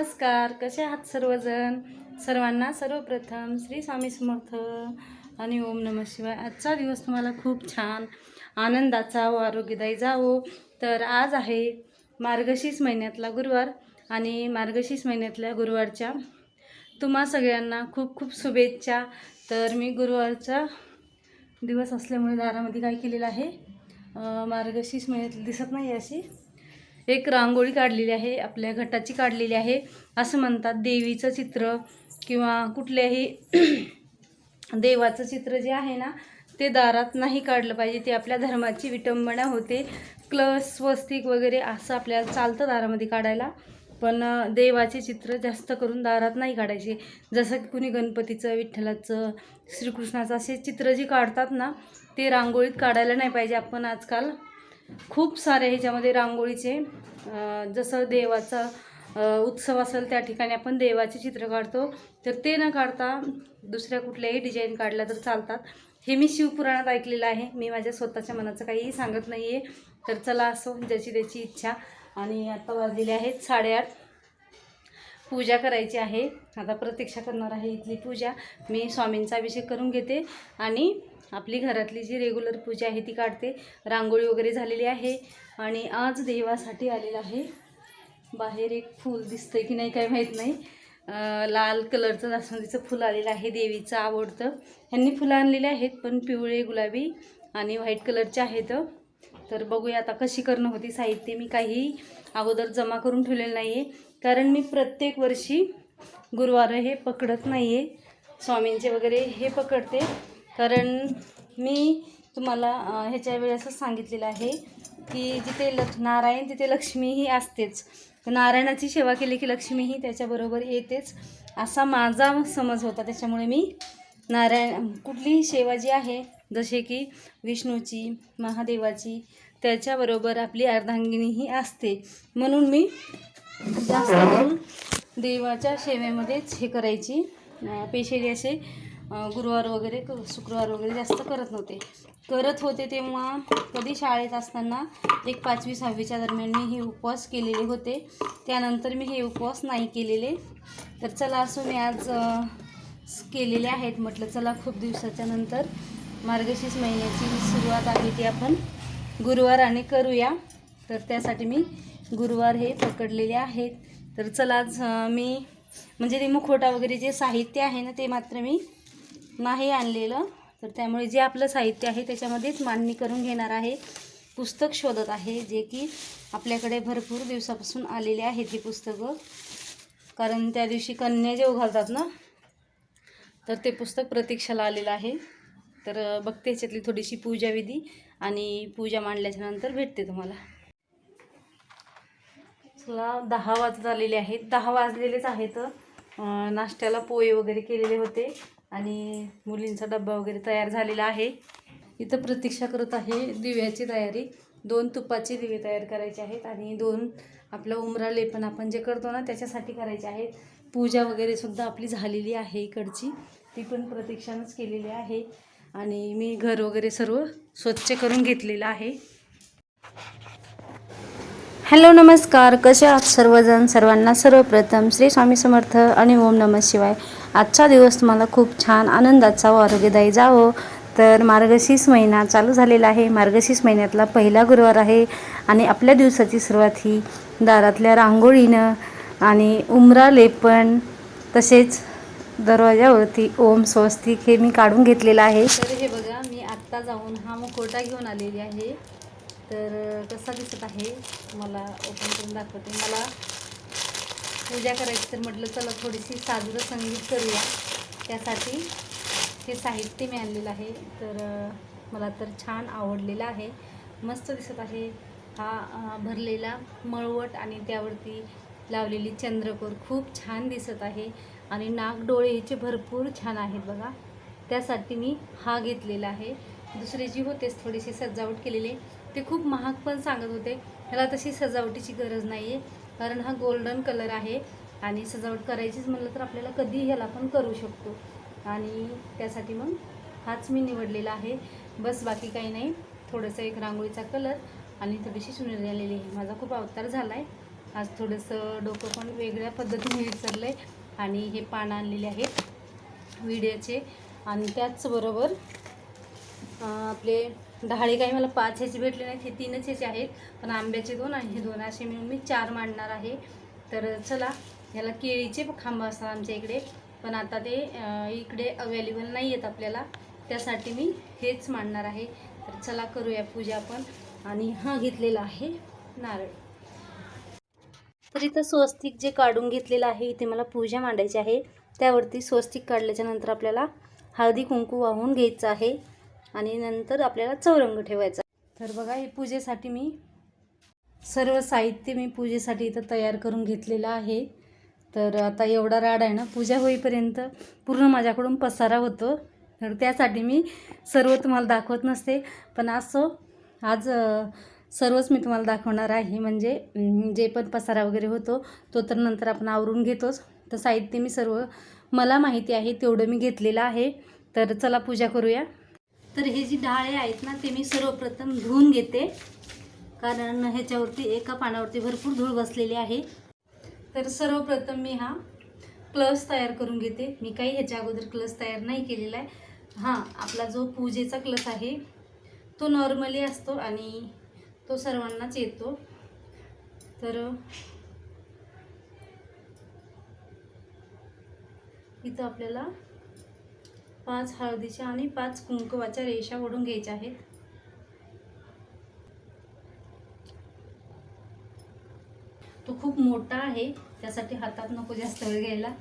नमस्कार कसे आहात सर्वजण? सर्वांना सर्वप्रथम श्री स्वामी समर्थ आणि ओम नम शिवाय. आजचा दिवस तुम्हाला खूप छान आनंदाचा व आरोग्यदायी जावो. तर आज आहे मार्गशीर्ष महिन्यातला गुरुवार आणि मार्गशीर्ष महिन्यातल्या गुरुवारच्या तुम्हा सगळ्यांना खूप खूप शुभेच्छा. तर मी गुरुवारचा दिवस असल्यामुळे दारामध्ये काय केलेलं आहे? मार्गशीर्ष महिन्यात दिसत नाही अशी. एक रांगोळी काढलेली आहे आपल्या घटाची काढलेली आहे. असं म्हणतात देवीचं चित्र किंवा कुठल्याही देवाचं चित्र जे आहे ना ते दारात नाही काढलं पाहिजे. ते आपल्या धर्माची विटंबना होते. क्लस स्वस्तिक वगैरे असं आपल्याला चालतं दारामध्ये काढायला. पण देवाचे चित्र जास्त करून दारात नाही काढायचे. जसं की कुणी गणपतीचं विठ्ठलाचं श्रीकृष्णाचं असे चित्र जे काढतात ना ते रांगोळीत काढायला नाही पाहिजे. आपण आजकाल खूप सारे ह्याच्यामध्ये रांगोळीचे जसं देवाचा उत्सव असेल त्या ठिकाणी आपण देवाचे चित्र काढतो. तर ते न काढता दुसऱ्या कुठल्याही डिझाईन काढल्या तर चालतात. हे मी शिवपुराणात ऐकलेलं आहे. मी माझ्या स्वतःच्या मनाचं काहीही सांगत नाही आहे तर चला असो ज्याची त्याची इच्छा. आणि आता वाजलेली आहेत साडेआठ. पूजा करायची आहे. आता प्रतीक्षा करणार आहे इथली पूजा. मी स्वामींचा अभिषेक करून घेते. आणि आपली घरातली जी रेग्युलर पूजा आहे ती काढते. रांगोळी वगैरे झालेली आहे. आणि आज देवासाठी आलेलं आहे. बाहेर एक फूल दिसतंय की नाही काय माहीत नाही. लाल कलरचं जास्वंदीचं फुल आलेलं आहे. देवीचं आवडतं. ह्यांनी फुलं आणलेली आहेत पण पिवळे गुलाबी आणि व्हाईट कलरचे आहेत. तर बघूया आता कशी करणं होती साहित्य. मी काही अगोदर जमा करून ठेवलेलं नाही आहे कारण मी प्रत्येक वर्षी गुरुवार हे पकडत नाही आहे स्वामींचे वगैरे हे पकडते. कारण मी तुम्हाला अं, ह्याच्या वेळेसच सांगितलेलं आहे की जिथे लक्ष नारायण तिथे लक्ष्मीही असतेच. नारायणाची सेवा केली की लक्ष्मीही त्याच्याबरोबर येतेच असा माझा समज होता. त्याच्यामुळे मी नारायण कुठलीही सेवा जी आहे जसे की विष्णूची महादेवाची त्याच्याबरोबर आपली अर्धांगिनीही असते. म्हणून मी जास्त करून देवाच्या सेवेमध्येच हे करायची पेशली असे गुरुवार वगैरे शुक्रवार वगैरे जास्त करत नव्हते. करत होते तेव्हा कधी शाळेत असताना एक पाचवी सहावीच्या दरम्यान मी हे उपवास केलेले होते. त्यानंतर मी हे उपवास नाही केलेले. तर चला असो मी आज केलेले आहेत. म्हटलं चला खूप दिवसाच्या नंतर मार्गशीर्ष महिन्याची सुरुवात आहे ती आपण गुरुवाराने करूया. तर त्यासाठी मी गुरुवार हे पकडलेले आहेत. तर चला आज मी म्हणजे ते मुखवटा वगैरे जे साहित्य आहे ना ते मात्र मी नाही आणलेलं. तर त्यामुळे जे आपलं साहित्य आहे त्याच्यामध्येच मांडणी करून घेणार आहे. पुस्तक शोधत आहे जे की आपल्याकडे भरपूर दिवसापासून आलेले आहेत ही पुस्तकं. कारण त्या दिवशी कन्या जेव घालतात ना? तर ते पुस्तक प्रतीक्षाला आलेलं आहे. तर बघते ह्याच्यातली थोडीशी पूजाविधी आणि पूजा मांडल्याच्या नंतर भेटते तुम्हाला. चला दहा वाजत आलेले आहेत. दहा वाजलेलेच आहेत. नाश्त्याला पोहे वगैरे केलेले होते. आणि मुलींचा डब्बा वगैरे तयार झालेला आहे. इथं प्रतीक्षा करत आहे दिव्याची तयारी. दोन तुपाचे दिवे तयार करायचे आहेत आणि दोन आपलं उमरा लेपन आपण जे करतो ना त्याच्यासाठी करायचे आहेत. पूजा वगैरे सुद्धा आपली झालेली आहे इकडची. ती पण प्रतीक्षानंच केलेली आहे. आणि मी घर वगैरे सर्व स्वच्छ करून घेतलेलं आहे. हॅलो नमस्कार. कसे आहात सर्वजण? सर्वांना सर्वप्रथम श्री स्वामी समर्थ आणि ओम नमः शिवाय. आजचा दिवस तुम्हाला खूप छान आनंदाचा व आरोग्यदायी जावो. तर मार्गशीर्ष महिना चालू झालेला आहे. मार्गशीर्ष महिन्यातला पहिला गुरुवार आहे आणि आपल्या दिवसाची सुरुवात ही दारातल्या रांगोळीनं आणि उमरा लेपण तसेच दरवाजावरती ओम स्वस्तिक हे मी काढून घेतलेलं आहे. तर हे बघा मी आत्ता जाऊन हा मुखवटा घेऊन आलेली आहे. तर कसा दिसत आहे? मला ओपन करून दाखवते. मला पूजा करायची तर म्हटलं चला थोडीशी साजरं संगीत करूया. त्यासाठी हे साहित्य मी आणलेलं आहे. तर मला तर छान आवडलेलं आहे. मस्त दिसत आहे हा भरलेला मळवट आणि त्यावरती लावलेली चंद्रकोर. खूप छान दिसत आहे आणि नागडोळे ह्याचे भरपूर छान आहेत बघा. त्यासाठी मी हा घेतलेला आहे. दुसरे जी होतेच थोडीशी सजावट केलेली. ते खूप महाग पण सांगत होते. मला तशी सजावटीची गरज नाही आहे कारण हा गोल्डन कलर आहे आणि सजावट करायचीच म्हणलं तर आपल्याला कधी ह्याला पण करू शकतो. आणि त्यासाठी मग हाच मी निवडलेला आहे. बस बाकी काही नाही. थोडंसं एक रांगोळीचा कलर आणि थोडीशी सुनेरी आलेली आहे. माझा खूप अवतार झाला आहे आज थोडंसं डोकं पण वेगळ्या पद्धतीने विसरलं आहे आणि हे पानं आणलेले आहेत विड्याचे. आणि त्याचबरोबर आपले डहाळे काही मला पाच ह्याचे भेटले नाहीत हे तीनच ह्याचे आहेत. पण आंब्याचे दोन आणि हे दोन असे मिळून मी चार मांडणार आहे. तर चला याला केळीचे खांब असतात आमच्या इकडे. पण आता ते इकडे अवेलेबल नाही आहेत आपल्याला. त्यासाठी मी हेच मांडणार आहे. तर चला करूया पूजा आपण. आणि हा घेतलेला आहे नारळ. तर इथं स्वस्तिक जे काढून घेतलेलं आहे इथे मला पूजा मांडायची आहे. त्यावरती स्वस्तिक काढल्याच्या नंतर आपल्याला हळदी कुंकू वाहून घ्यायचं आहे. आणि नंतर आपल्याला चौरंग ठेवायचा. तर बघा हे पूजेसाठी मी सर्व साहित्य मी पूजेसाठी इथं तयार करून घेतलेलं आहे. तर आता एवढा राड आहे ना पूजा होईपर्यंत पूर्ण माझ्याकडून पसारा होतो. तर त्यासाठी मी सर्व तुम्हाला दाखवत नसते पण असं आज सर्वच मी तुम्हाला दाखवणार आहे. म्हणजे जे पण पसारा वगैरे होतो तो तर नंतर आपण आवरून घेतोच. तर साहित्य मी सर्व मला माहिती आहे तेवढं मी घेतलेलं आहे. तर चला पूजा करूया. तर हे जी डाळे आहेत ना ते मी सर्वप्रथम धुवून घेते. कारण ह्याच्यावरती एका पानावरती भरपूर धूळ बसलेली आहे. तर सर्वप्रथम मी हा क्लस तयार करून घेते. मी काही ह्याच्या अगोदर क्लस तयार नाही केलेला आहे. हां आपला जो पूजेचा क्लस आहे तो नॉर्मली असतो आणि तो सर्वांनाच येतो. तर इथं आपल्याला पाच हळदीच्या आणि पाच कुंकवाच्या रेषा ओढून घ्यायच्या आहेत. तो खूप मोठा आहे त्यासाठी हातात नको जास्त वेळ घ्यायला.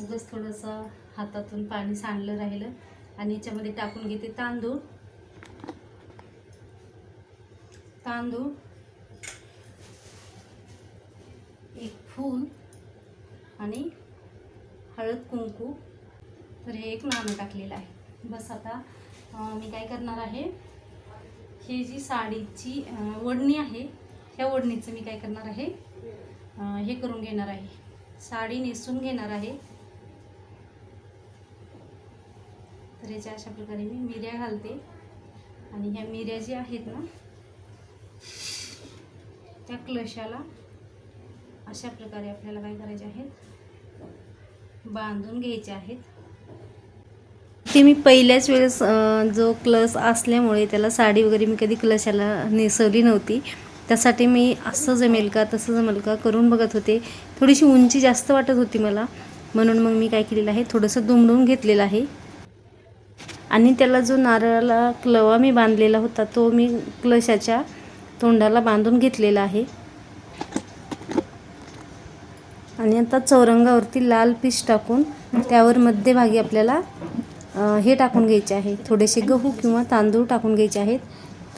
उगच थोडंसं हातातून पाणी सांडलं राहिलं आणि याच्यामध्ये टाकून घेते तांदूळ. तांदूळ. एक फूल आणि हळद कुंकू. तर हे एक नाणं टाकलेलं आहे. बस आता मी काय करणार आहे ही जी साडीची ओढणी आहे ह्या ओढणीचं मी काय करणार आहे हे करून घेणार आहे. साडी नेसून घेणार आहे. तर याच्या अशा प्रकारे मी मिऱ्या घालते. आणि ह्या मिऱ्या ज्या आहेत ना त्या क्लशाला अशा प्रकारे आपल्याला काय करायचे आहेत बांधून घ्यायचे आहेत. ते मी पहिल्याच वेळेस जो क्लस असल्यामुळे त्याला साडी वगैरे मी कधी क्लशाला नेसवली नव्हती. त्यासाठी मी असं जमेल का तसं जमेल का करून बघत होते. थोडीशी उंची जास्त वाटत होती मला. म्हणून मग मी काय केलेलं आहे थोडंसं दुमडून घेतलेलं आहे. आणि त्याला जो नारळाला क्लवा मी बांधलेला होता तो मी क्लशाच्या तोंडाला बांधून घेतलेला आहे. आणि आता चौरंगावरती लाल पीस टाकून त्यावर मध्यभागी आपल्याला हे टाकून घ्यायचे आहे थोडेसे गहू किंवा तांदूळ टाकून घ्यायचे आहेत.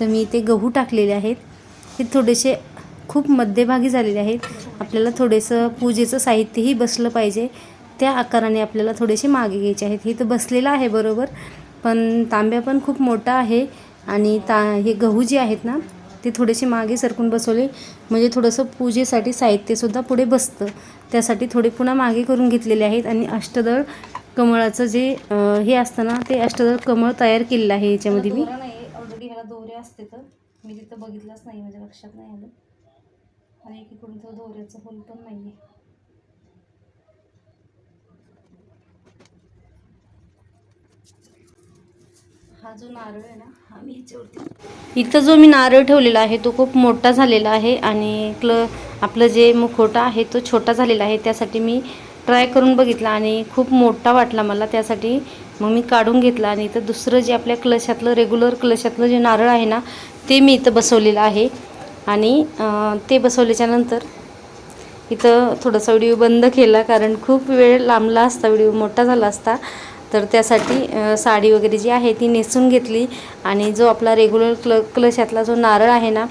तर मी ते गहू टाकलेले आहेत. हे थोडेसे खूप मध्यभागी झालेले आहेत. आपल्याला थोडेसं पूजेचं साहित्यही बसलं पाहिजे. त्या आकाराने आपल्याला थोडेसे मागे घ्यायचे आहेत. हे तर बसलेलं आहे बरोबर पण तांब्या पण खूप मोठा आहे आणि ता हे गहू जे आहेत ना ते थोडेसे मागे सरकून बसवले. म्हणजे थोडंसं पूजेसाठी साहित्यसुद्धा पुढे बसतं. त्यासाठी थोडे पुन्हा मागे करून घेतलेले आहेत आणि अष्टदळ कमळाचं जे हे असतं ना ते अष्टदळ कमळ तयार केलेलं आहे याच्यामध्ये मी. ऑलरेडी ह्याला दोरे असते तर. मी तिथं बघितलंच नाही माझ्या लक्षात नाही आलं. आणि एकीकडून तो दोऱ्याचं होल पण नाही आहे हा जो नारळ आहे ना हा मी ह्याच्यावरती इथं जो मी नारळ ठेवलेला आहे तो खूप मोठा झालेला आहे आणि क्ल आपलं जे मुखवटा आहे तो छोटा झालेला आहे. त्यासाठी मी ट्राय करून बघितला आणि खूप मोठा वाटला मला त्यासाठी. मग मी काढून घेतला आणि इथं दुसरं जे आपल्या क्लशातलं रेग्युलर क्लशातलं जे नारळ आहे ना ते मी इथं बसवलेलं आहे. आणि ते बसवल्याच्या नंतर इथं थोडासा व्हिडिओ बंद केला कारण खूप वेळ लांबला असता व्हिडिओ मोठा झाला असता. तर त्यासाठी साडी वगैरे जी आहे ती नेसून घेतली आणि जो आपला रेग्युलर क्ल क्लशातला जो नारळ आहे ना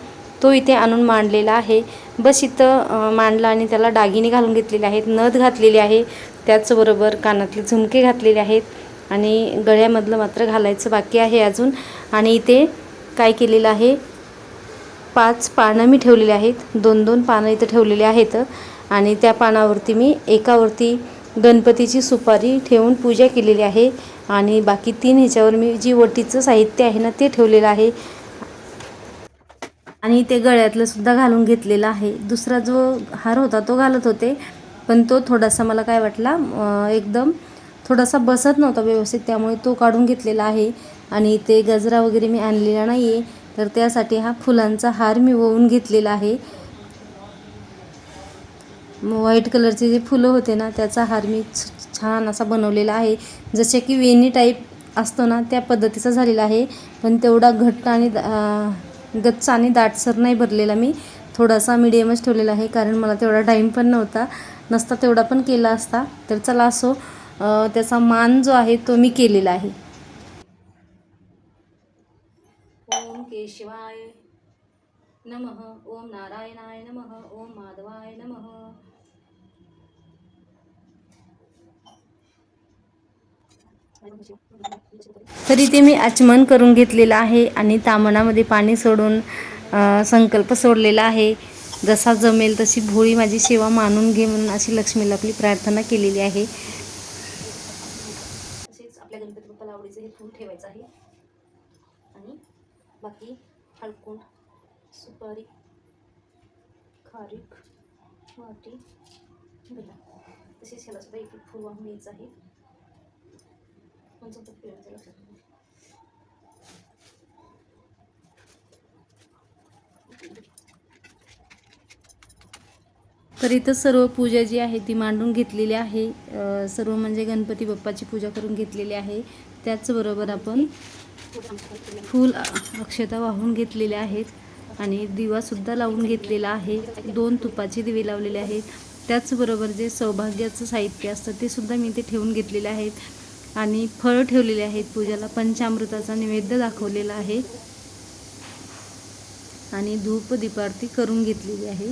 तो इथे आणून मांडलेला आहे. बस इथं मांडला आणि त्याला दागिने घालून घेतलेले आहेत नथ घातलेली आहे. त्याचबरोबर कानातले झुमके घातलेले आहेत आणि गळ्यामधलं मात्र घालायचं बाकी आहे अजून. आणि इथे काय केलेलं आहे पाच पानं मी ठेवलेली आहेत. दोन दोन पानं इथं ठेवलेली आहेत. आणि त्या पानावरती मी एकावरती गणपतीची सुपारी ठेवून पूजा केलेली आहे. आणि बाकी तीन ह्याच्यावर मी जी वटीचं साहित्य आहे ना ते ठेवलेलं आहे. आणि ते गळ्यातलं सुद्धा घालून घेतलेलं आहे. दुसरा जो हार होता तो घालत होते पण तो थोडासा मला काय वाटला एकदम थोडासा बसत नव्हता व्यवस्थित त्यामुळे तो काढून घेतलेला आहे आणि ते गजरा वगैरे मी आणलेला नाही आहे तर त्यासाठी हा फुलांचा हार मी वळून घेतलेला आहे. व्हाईट कलरचे जे फुलं होते ना त्याचा हार मी छ- छान असा बनवलेला आहे. जसे की वेणी टाईप असतो ना त्या पद्धतीचा झालेला आहे. पण तेवढा घट्ट आणि दा- गच्च आणि दाटसर नाही भरलेला मी. थोडासा मीडियमच ठेवलेला आहे कारण मला तेवढा टाईम पण नव्हता. नसता तेवढा पण केला असता. तर चला असो त्याचा मान जो आहे तो मी केलेला आहे. ओम केशवाय नमः. ओम नारायणाय नमः. ओम माधवाय नमः. तरी ते मी आचमन करून घेतलेलं आहे आणि तामणामध्ये पाणी सोडून संकल्प सोडलेला आहे. जसा जमेल तशी भोळी माझी सेवा मानून घे म्हणून अशी लक्ष्मीला आपली प्रार्थना केलेली आहे. तसेच आपल्या गणपती बाप्पाला आवडीचं हे फूल ठेवायचं आहे. आणि बाकी हळकुंड सुपारी खारीक वाटी गुलाब तसेच ह्याला सुद्धा एक फूल वाहून घ्यायचं आहे. पंचोपत पिळायचं लक्षात तर इथं सर्व पूजा जी आहे ती मांडून घेतलेली आहे. सर्व म्हणजे गणपती बाप्पाची पूजा करून घेतलेली आहे. त्याचबरोबर आपण फूल अक्षता वाहून घेतलेल्या आहेत आणि दिवासुद्धा लावून घेतलेला आहे. दोन तुपाचे दिवे लावलेले आहेत. त्याचबरोबर जे सौभाग्याचं साहित्य असतं ते सुद्धा मी ते ठेवून घेतलेले आहेत आणि फळं ठेवलेले आहेत पूजाला. पंचामृताचा नैवेद्य दाखवलेला आहे. आणि धूप दीपारती करून घेतलेली आहे.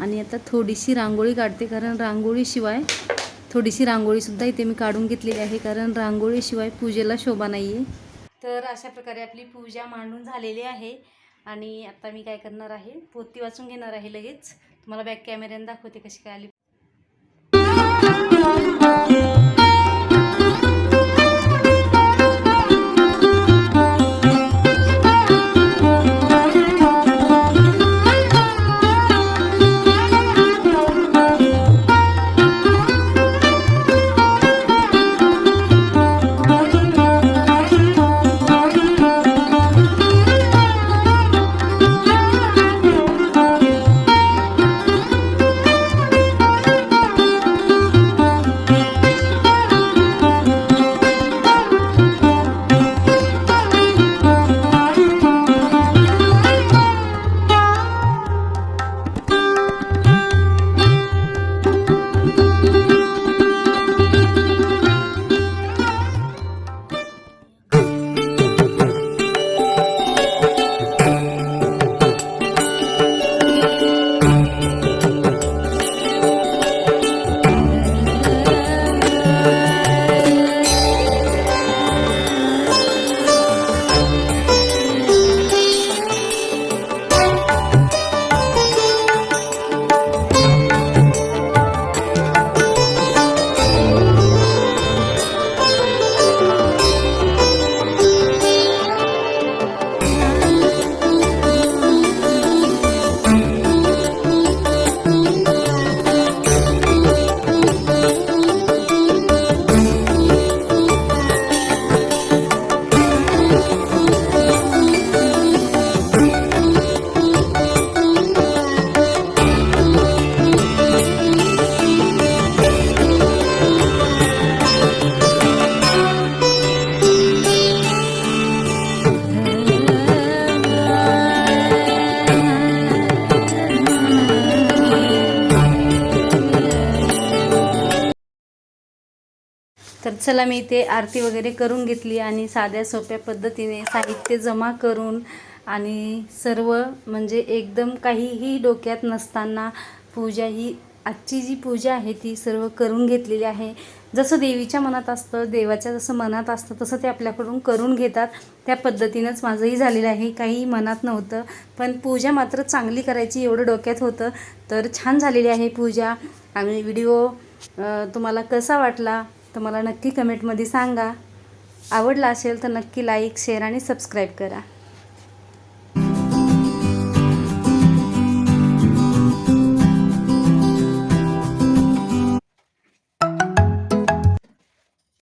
आणि आता थोडीशी रांगोळी काढते कारण रांगोळीशिवाय थोडीशी रांगोळीसुद्धा इथे मी काढून घेतलेली आहे कारण रांगोळीशिवाय पूजेला शोभा नाही आहे तर अशा प्रकारे आपली पूजा मांडून झालेली आहे. आणि आता मी काय करणार आहे? पोती वाचून घेणार आहे लगेच. तुम्हाला बॅक कॅमेऱ्याने दाखवते कशी काय आली Thank you. चला मी इथे आरती वगैरे करून घेतली आणि साध्या सोप्या पद्धतीने साहित्य जमा करून आणि सर्व म्हणजे एकदम काहीही डोक्यात नसताना पूजा ही आजची जी पूजा आहे ती सर्व करून घेतलेली आहे. जसं देवीच्या मनात असतं देवाच्या जसं मनात असतं तसं ते आपल्याकडून करून घेतात. त्या पद्धतीनंच माझंही झालेलं आहे. काही मनात नव्हतं पण पूजा मात्र चांगली करायची एवढं डोक्यात होतं. तर छान झालेली आहे पूजा. आणि व्हिडिओ तुम्हाला कसा वाटला? तर मला नक्की कमेंटमध्ये सांगा. आवडला असेल तर नक्की लाईक शेअर आणि सबस्क्राईब करा.